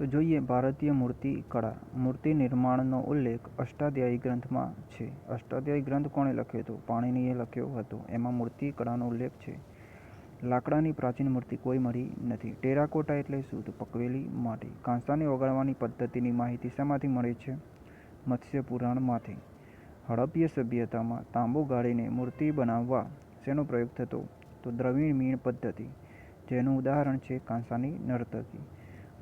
તો જોઈએ ભારતીય મૂર્તિ કળા. મૂર્તિ નિર્માણનો ઉલ્લેખ અષ્ટાધ્યાયી ગ્રંથમાં છે. અષ્ટાધ્યાયી ગ્રંથ કોણે લખ્યો હતો? પાણીનીએ લખ્યો હતો. એમાં મૂર્તિ કળાનો ઉલ્લેખ છે. લાકડાની પ્રાચીન મૂર્તિ કોઈ મળી નથી. ટેરાકોટા એટલે શું તો પકવેલી માટી. કાંસાને ઓગાળવાની પદ્ધતિની માહિતી શેમાંથી મળે છે? મત્સ્ય પુરાણમાંથી. હડપ્ય સભ્યતામાં તાંબુ ગાળીને મૂર્તિ બનાવવા શેનો પ્રયોગ થતો? તો દ્રવિણ મીણ પદ્ધતિ. જેનું ઉદાહરણ છે કાંસાની નર્તકી.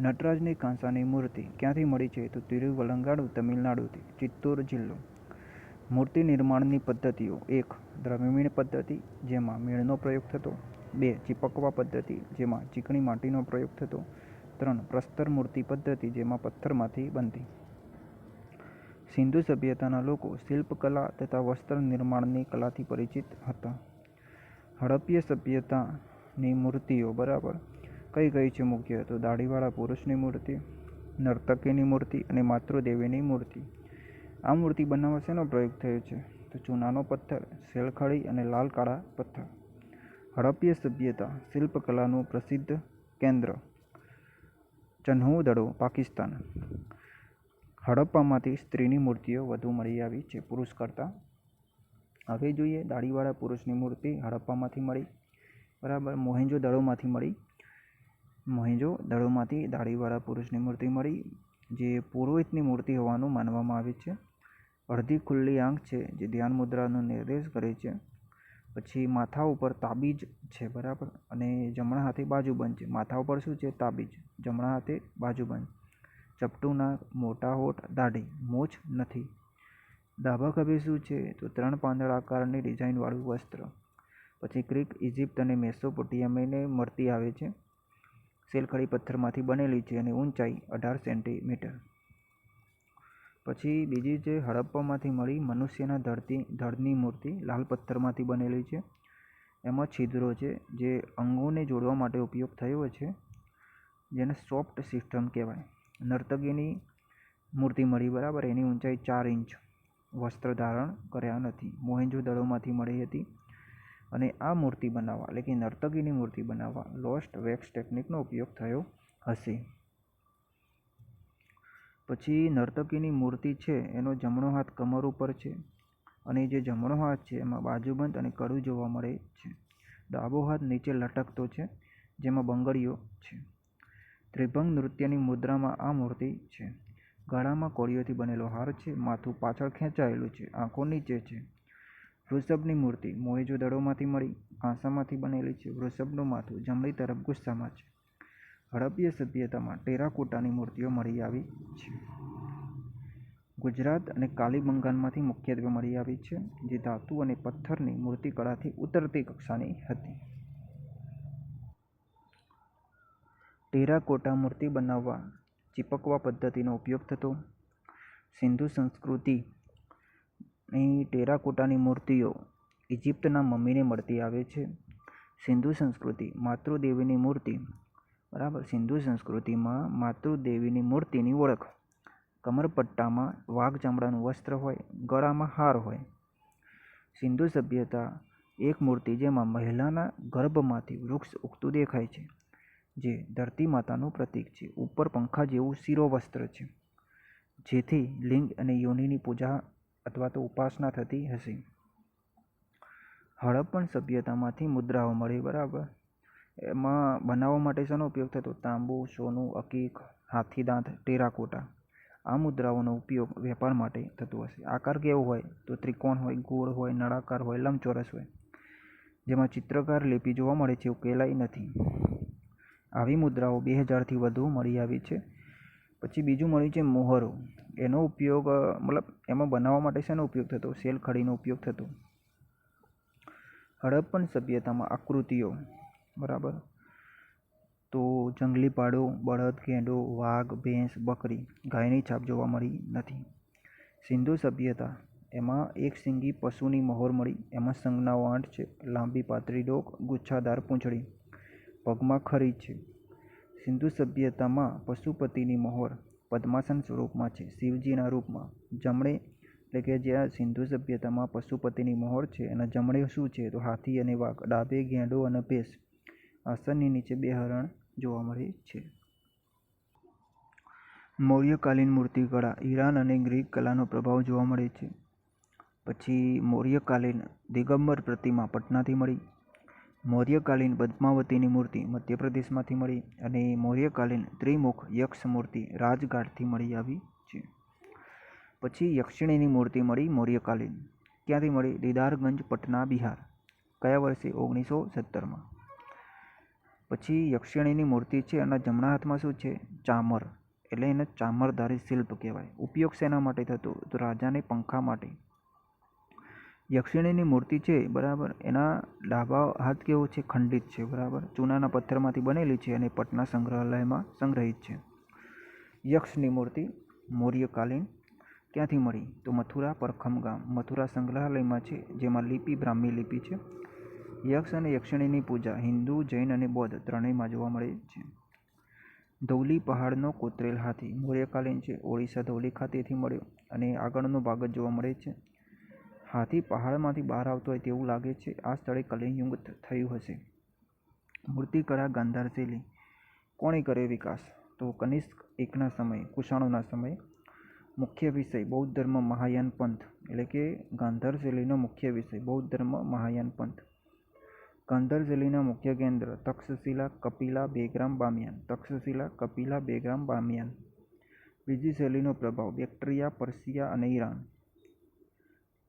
નટરાજની કાંસાની મૂર્તિ ક્યાંથી મળી છે તો તિરુવલંગાડુ, તમિલનાડુથી, ચિત્તૂર જિલ્લો. મૂર્તિ નિર્માણની પદ્ધતિઓ એક, દ્રવ્યમીણ પદ્ધતિ, જેમાં મીણનો પ્રયોગ થતો. બે, ચીપકવા પદ્ધતિ, જેમાં ચીકણી માટીનો પ્રયોગ થતો. ત્રણ, પ્રસ્તર મૂર્તિ પદ્ધતિ, જેમાં પથ્થરમાંથી બનતી. સિંધુ સભ્યતાના લોકો શિલ્પકલા તથા વસ્ત્ર નિર્માણની કલાથી પરિચિત હતા. હડપ્ય સભ્યતાની મૂર્તિઓ બરાબર કઈ કઈ છે મુખ્ય તો દાઢીવાળા પુરુષની મૂર્તિ, નર્તકીની મૂર્તિ અને માતૃદેવીની મૂર્તિ. આ મૂર્તિ બનાવવા શેનો પ્રયોગ થયો છે? તો ચૂનાનો પથ્થર, શેલખડી અને લાલ કાળા પથ્થર. હડપ્ય સભ્યતા, શિલ્પકલાનું પ્રસિદ્ધ કેન્દ્ર. ચન્હુદડો, પાકિસ્તાન. હડપ્પામાંથી સ્ત્રીની મૂર્તિઓ વધુ મળી આવી છે પુરુષ કરતાં. હવે જોઈએ દાઢીવાળા પુરુષની મૂર્તિ હડપ્પામાંથી મળી. બરાબર મોહેંજો દડોમાંથી મળી. મોહેંજો દડોમાંથી દાઢીવાળા પુરુષની મૂર્તિ મળી, જે પુરોહિતની મૂર્તિ હોવાનું માનવામાં આવે છે. અડધી ખુલ્લી આંખ છે, જે ધ્યાન મુદ્રાનો નિર્દેશ કરે છે. પછી માથા ઉપર તાબીજ છે, બરાબર? અને જમણા હાથે બાજુબંધ છે. માથા ઉપર શું છે? તાબીજ. જમણા હાથે બાજુબંધ. ચપટું નાક મોટા હોઠ, દાઢી. મોછ નથી. ડાબા ખભે શું છે? તો ત્રણ પાંદડા આકારની ડિઝાઇનવાળું વસ્ત્ર. પછી ગ્રીક ઇજિપ્ત અને મેસોપોટિયામને મળતી આવે છે. શેલખડી પથ્થરમાંથી બનેલી છે અને ઊંચાઈ અઢાર સેન્ટીમીટર. પછી બીજી છે હડપ્પામાંથી મળી મનુષ્યના ધરતી ધડની મૂર્તિ લાલ પથ્થરમાંથી બનેલી છે. એમાં છિદ્રો છે જે અંગોને જોડવા માટે ઉપયોગ થયો છે, જેને સોફ્ટ સિસ્ટમ કહેવાય. નર્તકીની મૂર્તિ મળી બરાબર એની ઊંચાઈ ચાર ઇંચ. વસ્ત્ર ધારણ કર્યા નથી. મોહેંજો દડોમાંથી મળી હતી. અને આ મૂર્તિ બનાવવા, એટલે કે નર્તકીની મૂર્તિ બનાવવા, લોસ્ટ વેક્સ ટેકનિકનો ઉપયોગ થયો હશે. પછી નર્તકીની મૂર્તિ છે, એનો જમણો હાથ કમર ઉપર છે અને જે જમણો હાથ છે, એમાં બાજુબંધ અને કડું જોવા મળે છે. ડાબો હાથ નીચે લટકતો છે, જેમાં બંગડીઓ છે. ત્રિભંગ નૃત્યની મુદ્રામાં આ મૂર્તિ છે. ગળામાં કોળીઓથી બનેલો હાર છે, માથું પાછળ ખેંચાયેલું છે, આંખો નીચે છે. વૃષભની મૂર્તિ મોહેજો દડોમાંથી મળી, આંસામાંથી બનેલી છે. વૃષભનું માથું જમણી તરફ ગુસ્સામાં છે. હડપ્ય સભ્યતામાં ટેરાકોટાની મૂર્તિઓ મળી આવી છે. ગુજરાત અને કાલીબંગાનમાંથી મુખ્યત્વે મળી આવી છે, જે ધાતુ અને પથ્થરની મૂર્તિકળાથી ઉતરતી કક્ષાની હતી. ટેરાકોટા મૂર્તિ બનાવવા ચીપકવા પદ્ધતિનો ઉપયોગ થતો. સિંધુ સંસ્કૃતિની ટેરાકોટાની મૂર્તિઓ ઇજિપ્તના મમ્મીને મળતી આવે છે. સિંધુ સંસ્કૃતિ માતૃદેવીની મૂર્તિ, બરાબર? સિંધુ સંસ્કૃતિમાં માતૃદેવીની મૂર્તિની ઓળખ. કમરપટ્ટામાં વાઘ ચામડાનું વસ્ત્ર હોય, ગળામાં હાર હોય. સિંધુ સભ્યતા એક મૂર્તિ જેમાં મહિલાના ગર્ભમાંથી વૃક્ષ ઉગતું દેખાય છે, જે ધરતી માતાનું પ્રતીક છે. ઉપર પંખા જેવું શિરોવસ્ત્ર છે, જેથી લિંગ અને યોનિની પૂજા અથવા તો ઉપાસના થતી હશે. હડપ્પન સભ્યતામાંથી મુદ્રાઓ મળી, બરાબર? એમાં બનાવવા માટે શેનો ઉપયોગ થતો? તાંબુ, સોનું, અકીક હાથીદાંત ટેરાકોટા. આ મુદ્રાઓનો ઉપયોગ વેપાર માટે થતો હશે. આકાર કેવો હોય? તો ત્રિકોણ હોય, ગોળ હોય, નળાકાર હોય, લંબચોરસ હોય. જેમાં ચિત્રકાર લિપિ જોવા મળે છે ઉકેલાઈ નથી. આવી મુદ્રાઓ બે હજારથી વધુ મળી આવી છે. પછી બીજું મળ્યું છે મોહરો. એનો ઉપયોગ મતલબ એમાં બનાવવા માટે શેનો ઉપયોગ થતો? શેલખડીનો ઉપયોગ થતો? હડપ્પન સભ્યતામાં આકૃતિઓ, બરાબર? તો જંગલી પાડો, બળદ, ગેંડો, વાઘ, ભેંસ, બકરી, ગાયની છાપ જોવા મળી નથી. સિંધુ સભ્યતા, એમાં એક સિંગી પશુની મહોર મળી. એમાં સંજ્ઞાઓ આઠ છે. લાંબી પાતળી ડોક, ગુચ્છાદાર પૂંછડી. પગમાં ખરી છે. સિંધુ સભ્યતામાં પશુપતિની મહોર પદ્માસન સ્વરૂપમાં છે. શિવજીના રૂપમાં. જમણે, એટલે કે જ્યાં સિંધુ સભ્યતામાં પશુપતિની મહોર છે, એના જમણે શું છે? તો હાથી અને વાઘ, ડાબે ગેંડો અને ભેંસ. આસનની નીચે બે હરણ જોવા મળે છે. મૌર્યકાલીન મૂર્તિકળા. ઈરાન અને ગ્રીક કલાનો પ્રભાવ જોવા મળે છે. પછી મૌર્યકાલીન દિગંબર પ્રતિમા પટનાથી મળી. મૌર્યકાલીન પદ્માવતીની મૂર્તિ મધ્યપ્રદેશમાંથી મળી અને મૌર્યકાલીન ત્રિમુખ યક્ષ મૂર્તિ રાજઘાટથી મળી આવી છે. પછી યક્ષિણીની મૂર્તિ મળી મૌર્યકાલીન. ક્યાંથી મળી? દીદારગંજ પટના, બિહાર. કયા વર્ષે? ઓગણીસો સત્તરમાં. પછી યક્ષિણીની મૂર્તિ છે એના જમણા હાથમાં શું છે? ચામર. એટલે એને ચામરધારી શિલ્પ કહેવાય. ઉપયોગ શેના માટે થતો? તો રાજાને પંખા માટે. યક્ષિણીની મૂર્તિ છે, બરાબર? એના ડાબા હાથ કેવો છે? ખંડિત છે, બરાબર? ચૂનાના પથ્થરમાંથી બનેલી છે અને પટના સંગ્રહાલયમાં સંગ્રહિત છે. યક્ષની મૂર્તિ મૌર્યકાલીન ક્યાંથી મળી. તો મથુરા પરખમ ગામ. મથુરા સંગ્રહાલયમાં છે, જેમાં લિપિ બ્રાહ્મી લિપિ છે. યક્ષ અને યક્ષિણીની પૂજા હિન્દુ, જૈન અને બૌદ્ધ ત્રણેયમાં જોવા મળે છે. ધૌલી પહાડનો કોતરેલ હાથી મૌર્યકાલીન છે. ઓડિશા ધૌલી ખાતેથી મળ્યો અને આગળનો ભાગ જ જોવા મળે છે. હાથી પહાડમાંથી બહાર આવતો હોય તેવું લાગે છે. આ સ્થળે કલિયુગ થયું હશે. મૂર્તિકળા ગાંધાર શૈલી કોણે કર્યો વિકાસ? તો કનિષ્ક એકના સમયે, કુષાણોના સમયે મુખ્ય વિષય બૌદ્ધ ધર્મ મહાયાન પંથ, એટલે કે ગાંધાર શૈલીનો મુખ્ય વિષય બૌદ્ધ ધર્મ મહાયાન પંથ. ગાંધાર શૈલીના મુખ્ય કેન્દ્ર તક્ષશિલા, કપિલા, બેગ્રામ, બામિયાન. તક્ષશિલા, કપિલા, બેગ્રામ, બામિયાન. બીજી શૈલીનો પ્રભાવ બેક્ટ્રિયા, પર્શિયા અને ઈરાન.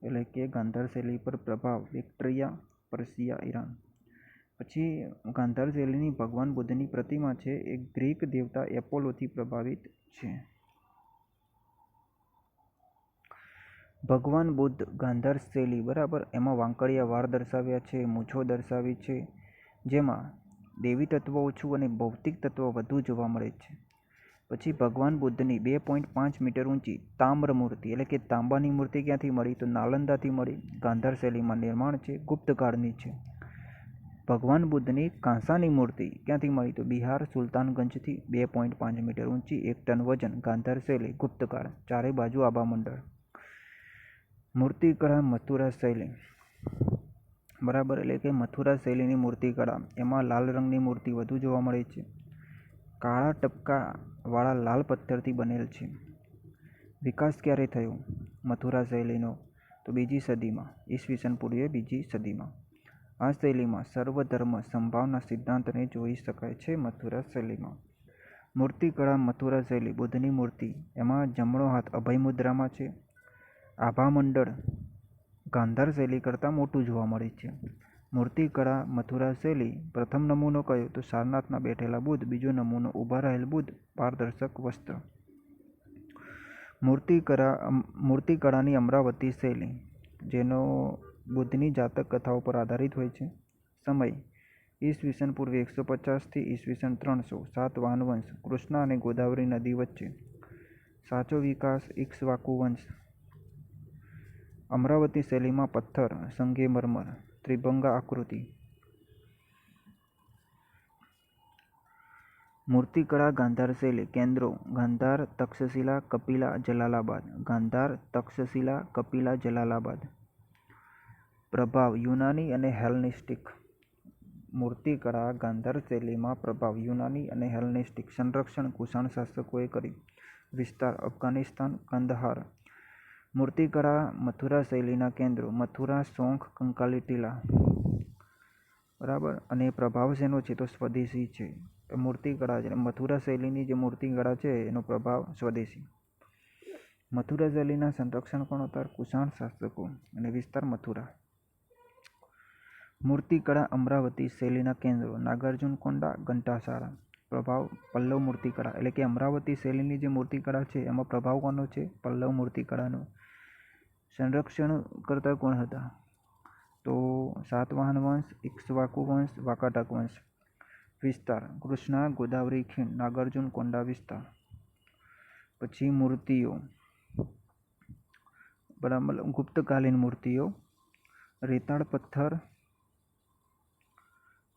એટલે કે ગાંધાર શૈલી પર પ્રભાવ બેક્ટ્રિયા પર્શિયા, ઈરાન. પછી ગાંધાર શૈલીની ભગવાન બુદ્ધની પ્રતિમા છે, એ ગ્રીક દેવતા એપોલોથી પ્રભાવિત છે. ભગવાન બુદ્ધ ગાંધાર શૈલી બરાબર? એમાં વાંકડિયા વાર દર્શાવ્યા છે, મૂછો દર્શાવી છે, જેમાં દેવી તત્વ ઓછું અને ભૌતિક તત્વ વધુ જોવા મળે છે. પછી ભગવાન બુદ્ધની બે પોઈન્ટ પાંચ મીટર ઊંચી તામ્ર મૂર્તિ, એટલે કે તાંબાની મૂર્તિ ક્યાંથી મળી? તો નાલંદાથી મળી. ગાંધાર શૈલીમાં નિર્માણ છે ગુપ્તકાળની છે. ભગવાન બુદ્ધની કાંસાની મૂર્તિ ક્યાંથી મળી? તો બિહાર સુલતાનગંજથી બે પોઈન્ટ પાંચ મીટર ઊંચી એક ટન વજન, ગાંધાર શૈલી ગુપ્તકાળ ચારે બાજુ આબા મંડળ. મૂર્તિકળા મથુરા શૈલી. બરાબર, એટલે કે મથુરા શૈલીની મૂર્તિકળા. એમાં લાલ રંગની મૂર્તિ વધુ જોવા મળે છે. કાળા ટપકાવાળા લાલ પથ્થરથી બનેલ છે. વિકાસ ક્યારે થયો? મથુરા શૈલીનો. તો બીજી સદીમાં. ઈસવીસન પૂર્વે બીજી સદીમાં. આ શૈલીમાં સર્વધર્મ સંભાવના સિદ્ધાંતને જોઈ શકાય છે મથુરા શૈલીમાં. મૂર્તિકળા મથુરા શૈલી બુદ્ધની મૂર્તિ. એમાં જમણો હાથ અભય મુદ્રામાં છે. આભા મંડળ ગાંધાર શૈલી કરતાં મોટું જોવા મળે છે. મૂર્તિકળા મથુરા, શૈલી, પ્રથમ નમૂનો કયો તો સારનાથના બેઠેલા બુદ્ધ, બીજો નમૂનો ઊભા રહેલ બુદ્ધ, પારદર્શક વસ્ત્ર. મૂર્તિકળા મૂર્તિકળાની અમરાવતી શૈલી, જેનો બુદ્ધની જાતક કથાઓ પર આધારિત હોય છે. સમય, ઈસવીસન પૂર્વે એકસો પચાસથી ઈસવીસન ત્રણસો સાત વંશ, કૃષ્ણા અને ગોદાવરી નદી વચ્ચે. સાચો વિકાસ ઇક્ષ્વાકુ વંશ. અમરાવતી શૈલીમાં પથ્થર સંગેમરમર ત્રિભંગા આકૃતિ મૂર્તિકળા ગાંધાર શૈલી કેન્દ્રો ગાંધાર તક્ષશિલા કપિલા જલાલાબાદ ગાંધાર તક્ષશિલા કપિલા જલાલાબાદ પ્રભાવ યુનાની અને હેલનિસ્ટિક. મૂર્તિકળા ગાંધાર શૈલીમાં પ્રભાવ યુનાની અને હેલનિસ્ટિક સંરક્ષણ કુષાણ શાસકોએ કર્યું વિસ્તાર, અફઘાનિસ્તાન, કંદહાર. મૂર્તિકળા મથુરા શૈલીના કેન્દ્રો. મથુરા, સોંખ, કંકાલી, ટીલા. બરાબર? અને પ્રભાવ શેનો છે? તો સ્વદેશી છે. મૂર્તિકળા છે. મથુરા શૈલીની જે મૂર્તિકળા છે, એનો પ્રભાવ સ્વદેશી. મથુરા શૈલીના સંરક્ષણ કોણ હતા? કુષાણ શાસકો અને વિસ્તાર મથુરા. મૂર્તિકળા અમરાવતી શૈલીના કેન્દ્રો. નાગાર્જુન કોંડા, ઘંટાસારા. પ્રભાવ પલ્લવ મૂર્તિકળા. એટલે કે અમરાવતી શૈલીની જે મૂર્તિકળા છે, એમાં પ્રભાવ કોનો છે? પલ્લવ મૂર્તિકળાનો. સંરક્ષણ કરતા કોણ હતા? તો સાતવાહન વંશ ઇક્ષ્વાકુ વંશ, વાકાટક વંશ. વિસ્તાર, કૃષ્ણા, ગોદાવરી ખીણ, નાગાર્જુન, કોંડા વિસ્તાર. પછી મૂર્તિઓ. બરાબર, ગુપ્તકાલીન મૂર્તિઓ. રેતાળ પથ્થર.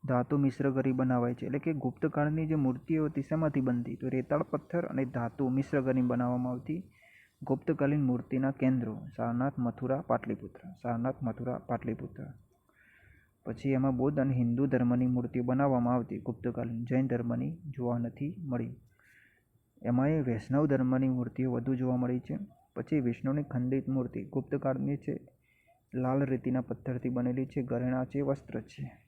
ધાતુ મિશ્ર કરી બનાવાય છે. એટલે કે ગુપ્તકાળની જે મૂર્તિઓ હતી, શેમાંથી બનતી? તો રેતાળ પથ્થર અને ધાતુ મિશ્ર કરી બનાવવામાં આવતી ગુપ્તકાલીન મૂર્તિના કેન્દ્રો, સારનાથ મથુરા, પાટલીપુત્ર, સારનાથ મથુરા, પાટલીપુત્ર. પછી એમાં બૌદ્ધ અને હિન્દુ ધર્મની મૂર્તિઓ બનાવવામાં આવતી ગુપ્તકાલીન જૈન ધર્મની જોવા નથી મળી. એમાં એ વૈષ્ણવ ધર્મની મૂર્તિઓ વધુ જોવા મળી છે. પછી વિષ્ણુની ખંડિત મૂર્તિ ગુપ્તકાળની છે. લાલ રેતીના પથ્થરથી બનેલી છે. ઘરેણાં છે. વસ્ત્ર છે.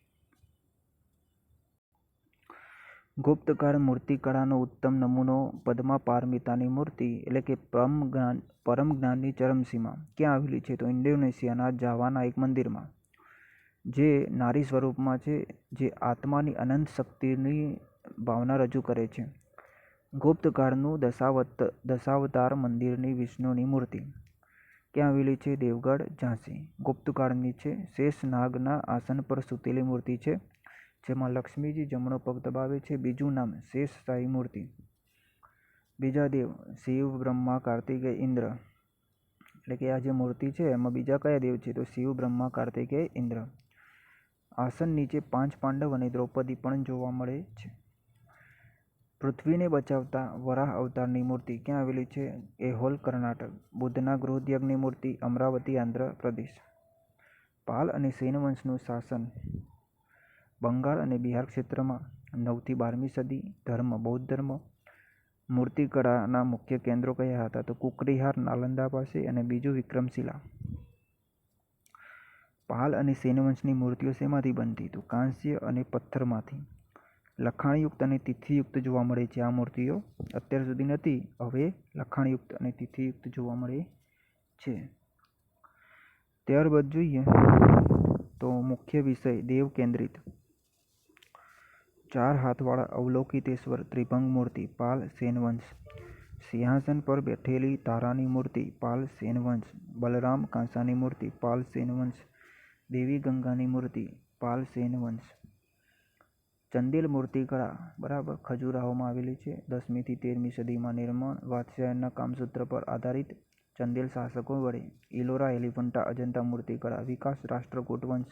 ગુપ્તકાળ મૂર્તિકળાનો ઉત્તમ નમૂનો પદ્મા પારમિતાની મૂર્તિ એટલે કે પરમ જ્ઞાન, પરમ જ્ઞાનની ચરમસીમા ક્યાં આવેલી છે તો ઇન્ડોનેશિયાના જાવાના એક મંદિરમાં, જે નારી સ્વરૂપમાં છે, જે આત્માની અનંત શક્તિની ભાવના રજૂ કરે છે. ગુપ્તકાળનું દશાવત, દશાવતાર મંદિરની વિષ્ણુની મૂર્તિ ક્યાં આવેલી છે? દેવગઢ, ઝાંસી. ગુપ્તકાળની છે શેષ નાગના આસન પર સૂતેલી મૂર્તિ છે. જેમાં લક્ષ્મીજી જમણો પગ દબાવે છે. બીજું નામ શેષ શાહી મૂર્તિ બીજા દેવ શિવ, બ્રહ્મા, કાર્તિકેય, ઇન્દ્ર. એટલે કે આ જે મૂર્તિ છે, એમાં બીજા કયા દેવ છે? તો શિવ, બ્રહ્મા, કાર્તિકેય, ઇન્દ્ર. આસન નીચે પાંચ પાંડવ અને દ્રૌપદી પણ જોવા મળે છે. પૃથ્વીને બચાવતા વરાહ અવતારની મૂર્તિ ક્યાં આવેલી છે? એહોલ કર્ણાટક. બુદ્ધના ગૃહત્યાગની મૂર્તિ અમરાવતી આંધ્ર પ્રદેશ પાલ અને સેન શાસન. બંગાળ અને બિહાર ક્ષેત્રમાં નવથી બારમી સદી ધર્મ, બૌદ્ધ ધર્મ મૂર્તિકળાના મુખ્ય કેન્દ્રો કયા હતા? તો કુકરીહાર નાલંદા પાસે અને બીજું વિક્રમશિલા. પાલ અને સેનવંશની મૂર્તિઓ શેમાંથી બનતી? તો કાંસ્ય અને પથ્થરમાંથી. લખાણયુક્ત અને તિથિયુક્ત જોવા મળે છે આ મૂર્તિઓ. અત્યાર સુધી નથી, હવે લખાણયુક્ત અને તિથિયુક્ત જોવા મળે છે. ત્યારબાદ જોઈએ. તો મુખ્ય વિષય દેવ કેન્દ્રિત. ચાર હાથવાળા અવલોકિતેશ્વર ત્રિભંગ મૂર્તિ પાલ સેનવંશ. સિંહાસન પર બેઠેલી તારાની મૂર્તિ પાલ સેનવંશ. બલરામ કાંસાની મૂર્તિ પાલ સેનવંશ. દેવી ગંગાની મૂર્તિ પાલ સેનવંશ. ચંદેલ મૂર્તિકળા, બરાબર, ખજુરાહોમાં આવેલી છે. દસમીથી તેરમી સદીમાં નિર્માણ, વાત્સ્યાયનના કામસૂત્ર પર આધારિત ચંદેલ શાસકો વડે. ઇલોરા એલિફન્ટા અજંતા મૂર્તિકળા, વિકાસ રાષ્ટ્રકૂટ વંશ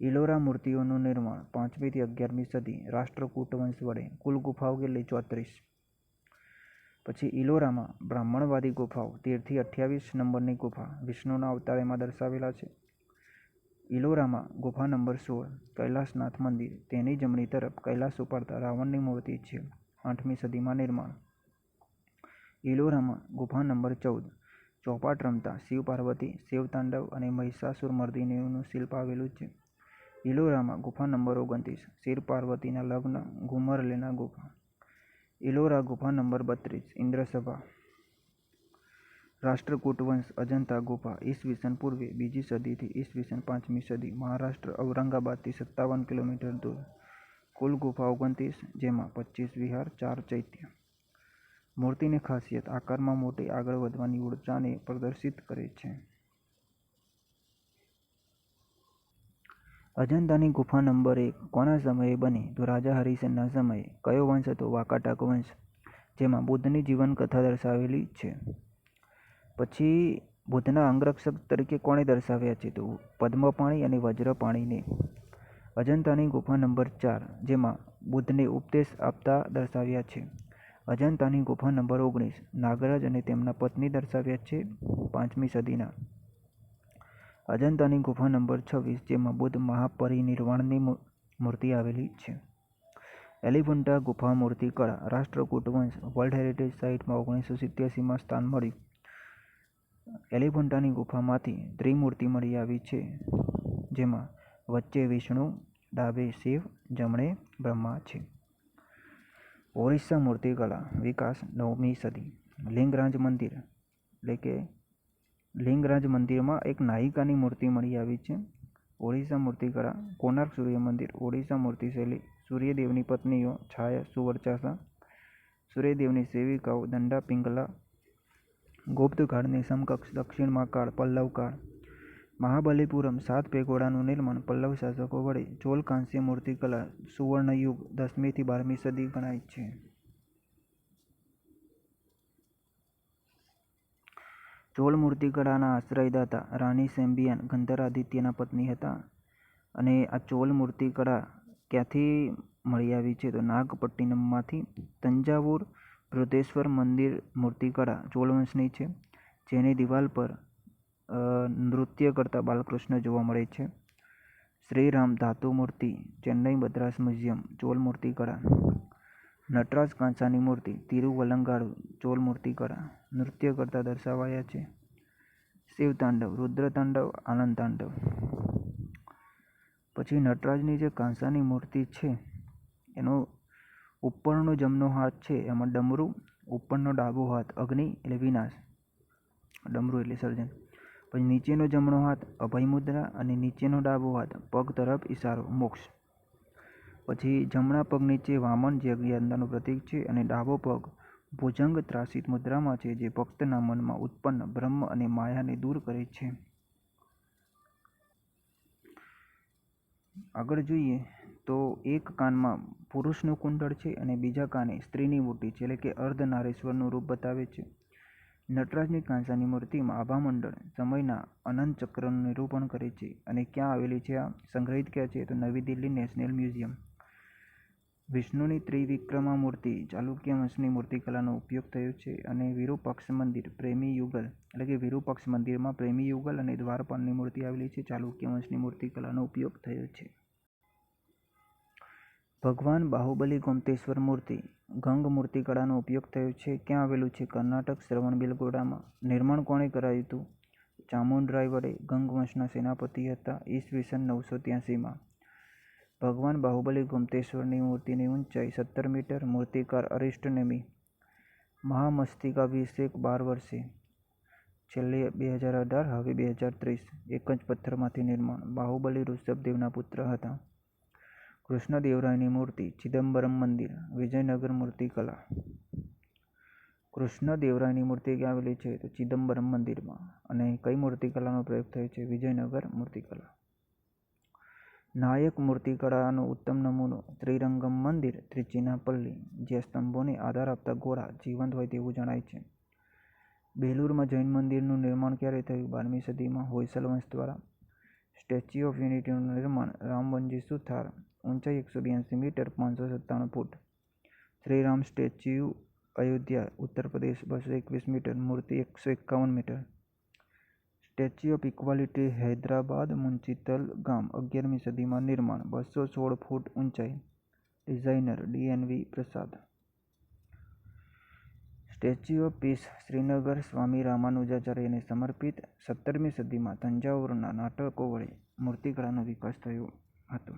ઇલોરા મૂર્તિઓનું નિર્માણ પાંચમીથી અગિયારમી સદી રાષ્ટ્રકૂટ વંશ વડે કુલ ગુફાઓ કેટલી ચોત્રીસ. પછી ઇલોરામાં બ્રાહ્મણવાદી ગુફાઓ તેરથી અઠ્યાવીસ નંબરની ગુફા વિષ્ણુના અવતાર એમાં દર્શાવેલા છે. ઇલોરામાં ગુફા નંબર સોળ, કૈલાસનાથ મંદિર, તેની જમણી તરફ કૈલાસ ઉપાડતા રાવણની મૂર્તિ છે, આઠમી સદીમાં નિર્માણ. ઇલોરામાં ગુફા નંબર ચૌદ, ચોપાટ રમતા શિવ પાર્વતી શિવતાંડવ અને મહિષાસુર મર્દિનીઓનું શિલ્પ આવેલું છે. ઇલોરામાં ગુફા નંબર ઓગણત્રીસ શિવ પાર્વતીના લગ્ન, ઘુમરલેના ગુફા. ઇલોરા ગુફા નંબર બત્રીસ, ઇન્દ્રસભા. રાષ્ટ્રકૂટ વંશ, અજંતા ગુફા, ઈસવીસન પૂર્વે, બીજી સદીથી ઈસવીસન પાંચમી સદી, મહારાષ્ટ્ર, ઔરંગાબાદથી સત્તાવન કિલોમીટર દૂર. કુલ ગુફા ઓગણત્રીસ, જેમાં પચીસ વિહાર, ચાર ચૈત્ય. મૂર્તિની ખાસિયત આકારમાં મોટી, આગળ વધવાની ઊર્જાને પ્રદર્શિત કરે છે. અજંતાની ગુફા નંબર એક કોના સમયે બની? તો રાજા હરિસેનના સમયે. કયો વંશ હતો? વાકાટાક વંશ, જેમાં બુદ્ધની જીવનકથા દર્શાવેલી છે. પછી બુદ્ધના અંગરક્ષક તરીકે કોણે દર્શાવ્યા છે? તો પદ્મપાણી અને વજ્રપાણીને. અજંતાની ગુફા નંબર ચાર, જેમાં બુદ્ધને ઉપદેશ આપતા દર્શાવ્યા છે. અજંતાની ગુફા નંબર ઓગણીસ, નાગરાજ અને તેમના પત્ની દર્શાવ્યા છે પાંચમી સદીના. અજંતાની ગુફા નંબર છવ્વીસ, જેમાં બુદ્ધ મહાપરિનિર્વાણની મૂર્તિ આવેલી છે. એલિફન્ટા ગુફા મૂર્તિ કળા, રાષ્ટ્રકૂટ વંશ, વર્લ્ડ હેરિટેજ સાઇટમાં ઓગણીસો સિત્યાસીમાં સ્થાન મળ્યું. એલિફન્ટાની ગુફામાંથી ત્રિમૂર્તિ મળી આવી છે, જેમાં વચ્ચે વિષ્ણુ, ડાબે શિવ, જમણે બ્રહ્મા છે. ઓરિસ્સા મૂર્તિકલા વિકાસ નવમી સદી. લિંગરાજ મંદિર, એટલે કે લિંગરાજ મંદિરમાં એક નાયિકાની મૂર્તિ મળી આવી છે. ઓડિશા મૂર્તિકળા, કોણાર્ક સૂર્ય મંદિર, ઓડિશા મૂર્તિશૈલી સૂર્યદેવની પત્નીઓ છાયા સુવર્ચાસા, સૂર્યદેવની સેવિકાઓ દંડા પિંગલા ગુપ્તકાળની સમકક્ષ દક્ષિણમાં કાળ પલ્લવ કાળ, મહાબલીપુરમ સાત પેગોડાનું નિર્માણ પલ્લવ શાસકો વડે ચોલ કાંસ્ય મૂર્તિકલા સુવર્ણયુગ દસમીથી બારમી સદી ગણાય છે. ચોલ મૂર્તિકળાના આશ્રયદાતા રાણી સેમ્બિયન ગંધરાદિત્યના પત્ની હતા. અને આ ચોલ મૂર્તિકળા ક્યાંથી મળી આવી છે તો નાગપટ્ટિનમમાંથી તંજાવુર બૃહદેશ્વર મંદિર મૂર્તિકળા ચોલવંશની છે, જેની દિવાલ પર નૃત્ય કરતા બાલકૃષ્ણ જોવા મળે છે. શ્રીરામ ધાતુ મૂર્તિ ચેન્નઈ મદ્રાસ મ્યુઝિયમ ચોલ મૂર્તિકળા નટરાજ કાંસાની મૂર્તિ તિરુવલંગાડુ ચોલ મૂર્તિકળા નૃત્ય કરતા દર્શાવાયા છે. શિવતાંડવ, રુદ્રતાંડવ આનંદ તાંડવ પછી નટરાજની જે કાંસાની મૂર્તિ છે, એનો ઉપરનો જમણો હાથ છે, એમાં ડમરું, ઉપરનો ડાબો હાથ અગ્નિ એટલે વિનાશ. ડમરું એટલે સર્જન. પછી નીચેનો જમણો હાથ અભય મુદ્રા અને નીચેનો ડાબો હાથ પગ તરફ ઇશારો મોક્ષ. પછી જમણા પગ નીચે વામન જે અજ્ઞાનતાનું પ્રતીક છે અને ડાબો પગ ભુજંગ ત્રાસિત મુદ્રામાં છે જે ભક્તના મનમાં ઉત્પન્ન બ્રહ્મ અને માયાને દૂર કરે છે. આગળ જોઈએ તો એક કાનમાં પુરુષનું કુંડળ છે અને બીજા કાને સ્ત્રીની મૂર્તિ છે એટલે કે અર્ધનારેશ્વરનું રૂપ બતાવે છે. નટરાજની કાંસાની મૂર્તિમાં આભામંડળ સમયના અનંત ચક્રનું નિરૂપણ કરે છે અને ક્યાં આવેલી છે આ? સંગ્રહિત ક્યાં છે? તો નવી દિલ્હી નેશનલ મ્યુઝિયમ. વિષ્ણુની ત્રિવિક્રમા મૂર્તિ ચાલુક્ય વંશની મૂર્તિકલાનો ઉપયોગ થયો છે અને વિરૂપક્ષ મંદિર, પ્રેમી યુગલ, એટલે કે વિરૂપક્ષ મંદિરમાં પ્રેમી યુગલ અને દ્વારપાલની મૂર્તિ આવેલી છે. ચાલુક્ય વંશની મૂર્તિકલાનો ઉપયોગ થયો છે. ભગવાન બાહુબલી ગોમતેશ્વર મૂર્તિ, ગંગ મૂર્તિકળાનો ઉપયોગ થયો છે. ક્યાં આવેલું છે? કર્ણાટક શ્રવણબેલગોડામાં નિર્માણ કોણે કરાયું હતું? ચામુંડરાય વડે ગંગ વંશના સેનાપતિ હતા. ઈસવીસન નવસો ત્યાસીમાં. ભગવાન બાહુબલી ગોમતેશ્વરની મૂર્તિની ઊંચાઈ સત્તર મીટર, મૂર્તિકાર અરિષ્ટ નેમી. મહામસ્તિકાભિષેક બાર વર્ષે. છેલ્લે બે હજાર અઢાર, હવે બે હજાર ત્રીસ. એક જ પથ્થરમાંથી નિર્માણ. બાહુબલી ઋષભદેવના પુત્ર હતા. કૃષ્ણદેવરાયની મૂર્તિ, ચિદમ્બરમ મંદિર, વિજયનગર મૂર્તિકલા કૃષ્ણદેવરાયની મૂર્તિ ક્યાં આવેલી છે? તો ચિદમ્બરમ મંદિરમાં. અને કઈ મૂર્તિકલાનો પ્રયોગ થયો છે? વિજયનગર મૂર્તિકલા નાયક મૂર્તિકળાનો ઉત્તમ નમૂનો, ત્રિરંગમ મંદિર, ત્રિચિનાપલ્લી, જે સ્તંભોને આધાર આપતા ગોળા જીવંત હોય તેવું જણાય છે. બેલુરમાં જૈન મંદિરનું નિર્માણ ક્યારે થયું? બારમી સદીમાં હોયસલ વંશ દ્વારા. સ્ટેચ્યુ ઓફ યુનિટીનું નિર્માણ રામવનજી સુથાર, ઊંચાઈ એકસો બ્યાસી મીટર, પાંચસો સત્તાણું ફૂટ. શ્રીરામ સ્ટેચ્યુ, અયોધ્યા, ઉત્તર પ્રદેશ, બસો એકવીસ મીટર, મૂર્તિ એકસો એકાવન metre. Statue of equality Hyderabad Muchintal ગામ અગિયારમી સદીમાં નિર્માણ, બસો સોળ ફૂટ ઊંચાઈ. Designer DNV Prasad. Statue of peace, Srinagar Swami રામાનુજાચાર્યને સમર્પિત સત્તરમી સદીમાં તંજાવુરના નાટકો વડે મૂર્તિકળાનો વિકાસ થયો હતો.